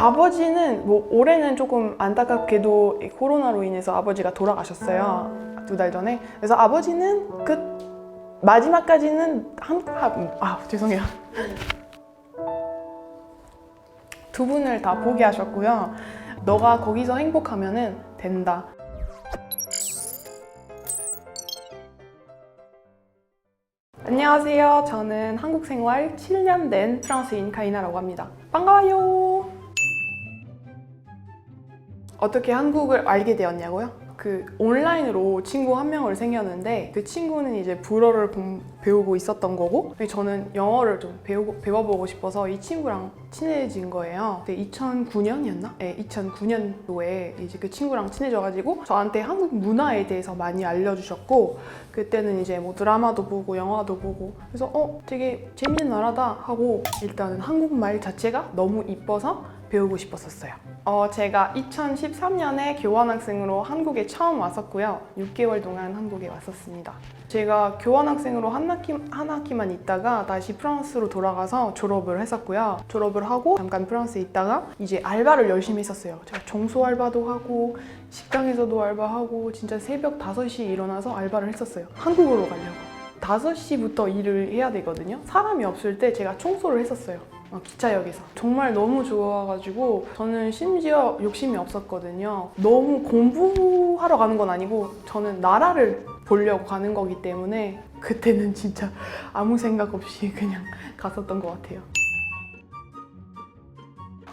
아버지는 뭐 올해는 조금 안타깝게도 이 코로나로 인해서 아버지가 돌아가셨어요. 두 달 전에. 그래서 아버지는 그 마지막까지는 한, 아, 아 죄송해요. 두 분을 다 포기하셨고요. 너가 거기서 행복하면은 된다. 안녕하세요. 저는 한국 생활 7년 된 프랑스인 카이나라고 합니다. 반가워요. 어떻게 한국을 알게 되었냐고요? 그 온라인으로 친구 한 명을 생겼는데 그 친구는 이제 불어를 공- 배우고 있었던 거고 저는 영어를 좀 배우고, 배워보고 싶어서 이 친구랑 친해진 거예요. 그때 2009년이었나? 네, 2009년도에 이제 그 친구랑 친해져가지고 저한테 한국 문화에 대해서 많이 알려주셨고 그때는 이제 뭐 드라마도 보고 영화도 보고 그래서 어 되게 재밌는 나라다 하고 일단은 한국말 자체가 너무 이뻐서 배우고 싶었었어요. 어, 제가 2013년에 교환학생으로 한국에 처음 왔었고요. 6개월 동안 한국에 왔었습니다. 제가 교환학생으로 한 학기, 한 학기만 있다가 다시 프랑스로 돌아가서 졸업을 했었고요. 졸업을 하고 잠깐 프랑스에 있다가 이제 알바를 열심히 했었어요. 제가 청소 알바도 하고 식당에서도 알바하고 진짜 새벽 5시에 일어나서 알바를 했었어요. 한국으로 가려고. 5시부터 일을 해야 되거든요. 사람이 없을 때 제가 청소를 했었어요. 어, 기차역에서 정말 너무 좋아가지고 저는 심지어 욕심이 없었거든요. 너무 공부하러 가는 건 아니고 저는 나라를 보려고 가는 거기 때문에 그때는 진짜 아무 생각 없이 그냥 갔었던 것 같아요.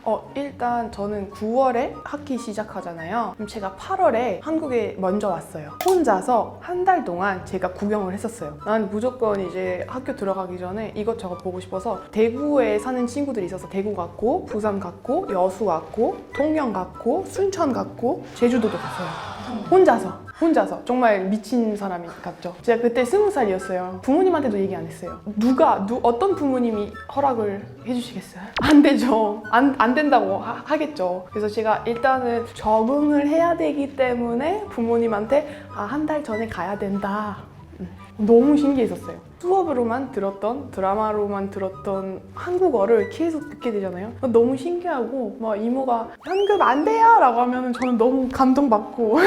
어, 일단 저는 9월에 학기 시작하잖아요. 그럼 제가 8월에 한국에 먼저 왔어요. 혼자서 한 달 동안 제가 구경을 했었어요. 난 무조건 이제 학교 들어가기 전에 이것저것 보고 싶어서 대구에 사는 친구들이 있어서 대구 갔고, 부산 갔고, 여수 갔고, 통영 갔고, 순천 갔고, 제주도도 갔어요. 혼자서. 혼자서 정말 미친 사람이 같죠. 제가 그때 스무 살이었어요. 부모님한테도 얘기 안 했어요. 누가 누 어떤 부모님이 허락을 해주시겠어요? 안 되죠. 안, 안 된다고 하, 겠죠 그래서 제가 일단은 적응을 해야 되기 때문에 부모님한테 아, 한 달 전에 가야 된다. 음, 너무 신기했었어요. 수업으로만 들었던 드라마로만 들었던 한국어를 계속 듣게 되잖아요. 너무 신기하고 막 이모가 현금 안 돼요 라고 하면 저는 너무 감동받고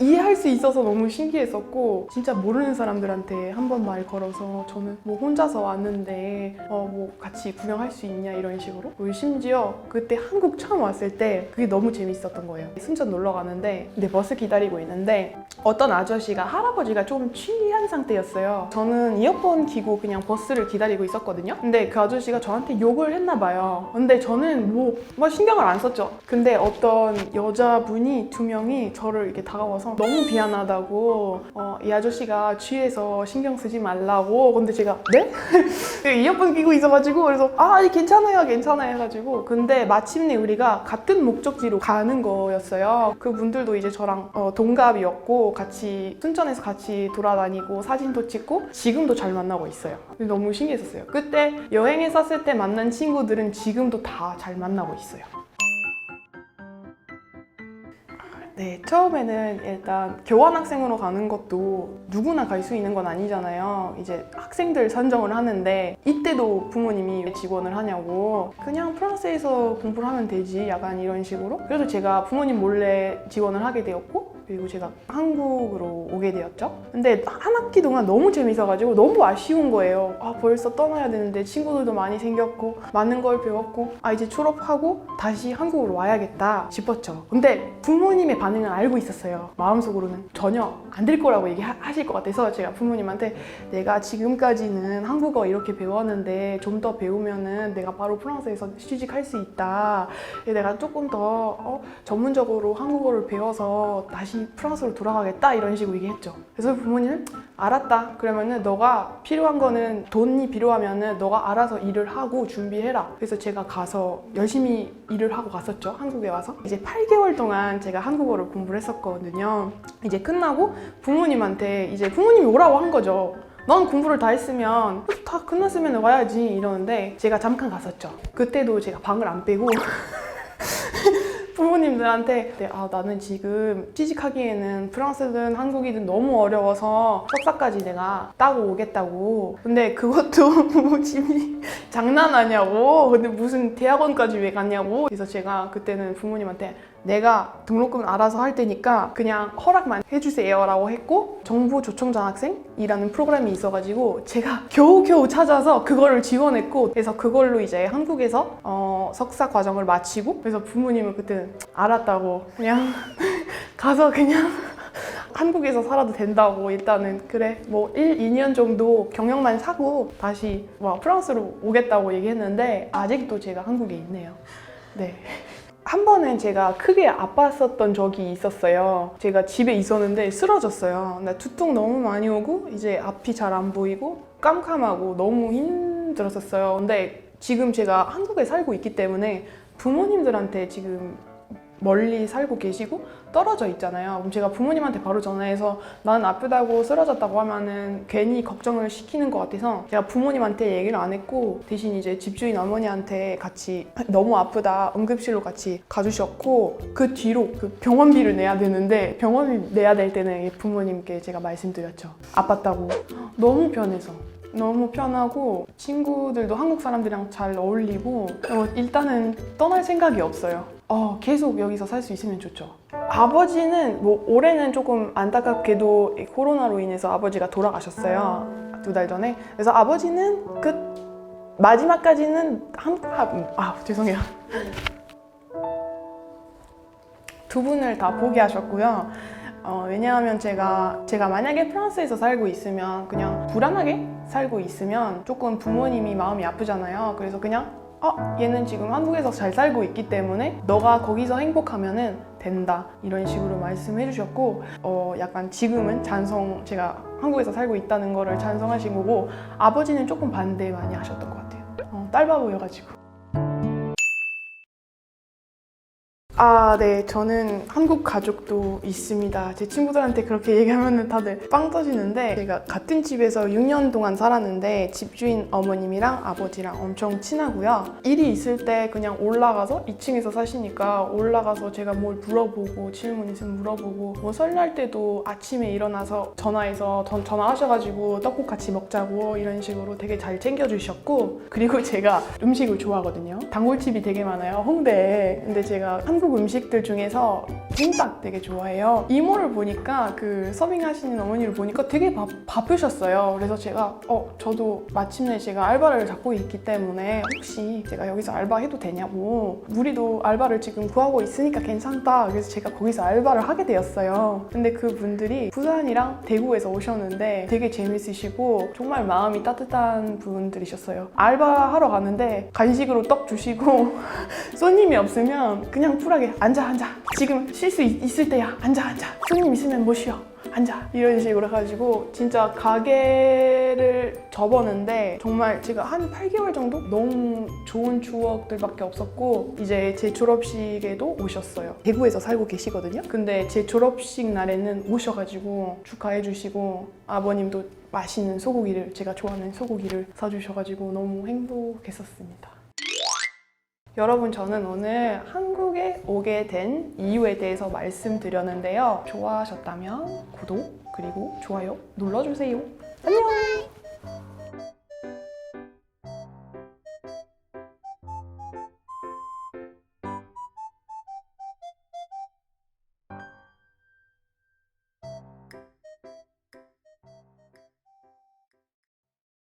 이해할 수 있어서 너무 신기했었고 진짜 모르는 사람들한테 한 번 말 걸어서 저는 뭐 혼자서 왔는데 어 뭐 같이 구경할 수 있냐 이런 식으로? 그리고 심지어 그때 한국 처음 왔을 때 그게 너무 재밌었던 거예요. 순천 놀러 가는데 근데 버스 기다리고 있는데 어떤 아저씨가 할아버지가 좀 취한 상태였어요. 저는 이어폰 끼고 그냥 버스를 기다리고 있었거든요. 근데 그 아저씨가 저한테 욕을 했나 봐요. 근데 저는 뭐, 뭐 신경을 안 썼죠. 근데 어떤 여자분이 두 명이 저를 이렇게 다가와서 너무 미안하다고 어, 이 아저씨가 취해서 신경 쓰지 말라고. 근데 제가 네? 이어폰 끼고 있어가지고 그래서 아 괜찮아요 괜찮아요 해가지고. 근데 마침내 우리가 같은 목적지로 가는 거였어요. 그분들도 이제 저랑 어, 동갑이었고 같이 순천에서 같이 돌아다니고 사진도 찍고 지금도 잘 만나고 있어요. 너무 신기했었어요. 그때 여행했었을 때 만난 친구들은 지금도 다 잘 만나고 있어요 네, 처음에는 일단 교환학생으로 가는 것도 누구나 갈 수 있는 건 아니잖아요. 이제 학생들 선정을 하는데 이때도 부모님이 왜 지원을 하냐고 그냥 프랑스에서 공부를 하면 되지 약간 이런 식으로 그래서 제가 부모님 몰래 지원을 하게 되었고 그리고 제가 한국으로 오게 되었죠. 근데 한 학기 동안 너무 재밌어가지고 너무 아쉬운 거예요. 아 벌써 떠나야 되는데 친구들도 많이 생겼고 많은 걸 배웠고 아 이제 졸업하고 다시 한국으로 와야겠다 싶었죠. 근데 부모님의 반응은 알고 있었어요. 마음속으로는 전혀 안 될 거라고 얘기하실 것 같아서 제가 부모님한테 내가 지금까지는 한국어 이렇게 배웠는데 좀 더 배우면은 내가 바로 프랑스에서 취직할 수 있다. 내가 조금 더 어, 전문적으로 한국어를 배워서 다시 프랑스로 돌아가겠다 이런 식으로 얘기했죠. 그래서 부모님은 알았다. 그러면은 너가 필요한 거는 돈이 필요하면은 너가 알아서 일을 하고 준비해라. 그래서 제가 가서 열심히 일을 하고 갔었죠. 한국에 와서 이제 8개월 동안 제가 한국어를 공부를 했었거든요. 이제 끝나고 부모님한테 이제 부모님이 오라고 한 거죠. 넌 공부를 다 했으면 다 끝났으면 와야지 이러는데 제가 잠깐 갔었죠. 그때도 제가 방을 안 빼고 부모님들한테 네, 아 나는 지금 취직하기에는 프랑스든 한국이든 너무 어려워서 석사까지 내가 따고 오겠다고. 근데 그것도 부모님이 장난하냐고. 근데 무슨 대학원까지 왜 갔냐고. 그래서 제가 그때는 부모님한테 내가 등록금 알아서 할 테니까 그냥 허락만 해주세요 라고 했고 정부 조청 장학생이라는 프로그램이 있어가지고 제가 겨우겨우 찾아서 그거를 지원했고 그래서 그걸로 이제 한국에서 어, 석사 과정을 마치고 그래서 부모님은 그때는 알았다고 그냥 가서 그냥 한국에서 살아도 된다고 일단은 그래 뭐 1, 2년 정도 경력만 사고 다시 뭐 프랑스로 오겠다고 얘기했는데 아직도 제가 한국에 있네요. 네. 한 번은 제가 크게 아팠었던 적이 있었어요. 제가 집에 있었는데 쓰러졌어요. 나 두통 너무 많이 오고 이제 앞이 잘 안 보이고 깜깜하고 너무 힘들었었어요. 근데 지금 제가 한국에 살고 있기 때문에 부모님들한테 지금 멀리 살고 계시고 떨어져 있잖아요. 그럼 제가 부모님한테 바로 전화해서 나는 아프다고 쓰러졌다고 하면은 괜히 걱정을 시키는 것 같아서 제가 부모님한테 얘기를 안 했고 대신 이제 집주인 어머니한테 같이 너무 아프다 응급실로 같이 가주셨고 그 뒤로 그 병원비를 내야 되는데 병원비 내야 될 때는 부모님께 제가 말씀드렸죠. 아팠다고 너무 편해서. 너무 편하고 친구들도 한국 사람들이랑 잘 어울리고 어, 일단은 떠날 생각이 없어요. 어, 계속 여기서 살 수 있으면 좋죠. 아버지는 뭐 올해는 조금 안타깝게도 이 코로나로 인해서 아버지가 돌아가셨어요. 두 달 전에. 그래서 아버지는 끝 마지막까지는 한 아, 아 죄송해요. 두 분을 다 포기하셨고요. 어, 왜냐하면 제가 제가 만약에 프랑스에서 살고 있으면 그냥 불안하게 살고 있으면 조금 부모님이 마음이 아프잖아요. 그래서 그냥 어, 얘는 지금 한국에서 잘 살고 있기 때문에 너가 거기서 행복하면은 된다 이런 식으로 말씀해 주셨고 어, 약간 지금은 찬성 제가 한국에서 살고 있다는 거를 찬성하신 거고 아버지는 조금 반대 많이 하셨던 것 같아요. 어, 딸바보여가지고. 아, 네. 저는 한국 가족도 있습니다. 제 친구들한테 그렇게 얘기하면 다들 빵 터지는데 제가 같은 집에서 6년 동안 살았는데 집주인 어머님이랑 아버지랑 엄청 친하고요. 일이 있을 때 그냥 올라가서 2층에서 사시니까 올라가서 제가 뭘 물어보고 질문 있으면 물어보고 뭐 설날 때도 아침에 일어나서 전화해서 전- 전화하셔가지고 떡국 같이 먹자고 이런 식으로 되게 잘 챙겨주셨고 그리고 제가 음식을 좋아하거든요. 단골집이 되게 많아요. 홍대에. 근데 제가 한국 음식들 중에서 찜닭 되게 좋아해요. 이모를 보니까 그 서빙하시는 어머니를 보니까 되게 바, 바쁘셨어요. 그래서 제가 어 저도 마침내 제가 알바를 잡고 있기 때문에 혹시 제가 여기서 알바해도 되냐고 우리도 알바를 지금 구하고 있으니까 괜찮다. 그래서 제가 거기서 알바를 하게 되었어요. 근데 그 분들이 부산이랑 대구에서 오셨는데 되게 재밌으시고 정말 마음이 따뜻한 분들이셨어요. 알바하러 가는데 간식으로 떡 주시고 손님이 없으면 그냥 쿨하게 앉아 앉아. 지금 쉴 수 있을 때야. 앉아 앉아. 손님 있으면 못 쉬어. 앉아. 이런 식으로 해가지고 진짜 가게를 접었는데 정말 제가 한 8개월 정도? 너무 좋은 추억들밖에 없었고 이제 제 졸업식에도 오셨어요. 대구에서 살고 계시거든요. 근데 제 졸업식 날에는 오셔가지고 축하해 주시고 아버님도 맛있는 소고기를 제가 좋아하는 소고기를 사주셔가지고 너무 행복했었습니다 여러분 저는 오늘 한국에 오게 된 이유에 대해서 말씀드렸는데요. 좋아하셨다면 구독 그리고 좋아요 눌러주세요. 안녕.